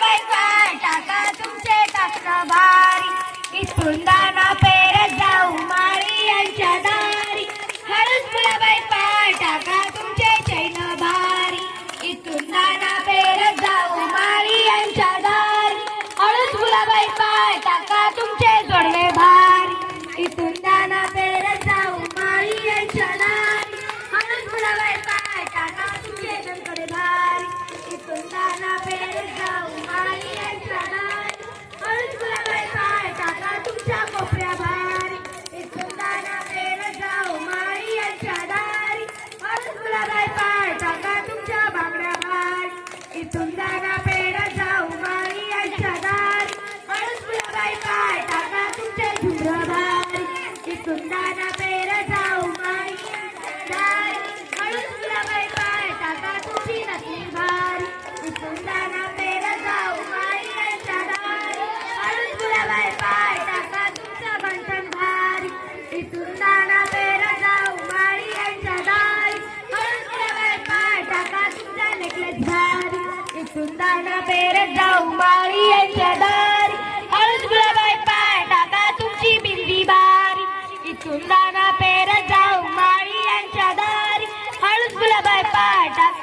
बायका टाका दाना पेरत जाऊ मारी यांच्या दारी. हळूच मुला टाका तुमचे चैन भारी. इथून पेरत जाऊ मारी यांच्या दारी. हळूच मुला बायका सुंदर इथून दाना पेरत जाऊ माळी यांच्या दारी हळूच फुलाबाई पाय टाका तुमचे झुंबर भारी इथून दाना पेरत जाऊ माळी यांच्या दारी हळूच फुलाबाई पाय टाका तुमची नसली भारी इथून दाना पेरत जाऊ माळी यांच्या दारी हळूच फुलाबाई पाय टाका तुमचं बंधन भारी इथून दाना पेरत जाऊ माळी यांच्या दारी हळूच फुलाबाई पाय टाका तुमचा नेकलेस भारी इथून पेरत जाऊ माळी यांच्या दारी. हळूच गुलाबाई पाय टाका तुमची बिंदी बारी. इथून दाना पेरत जाऊ माळी यांच्या दारी. हळूच गुलाबाई पाय टाका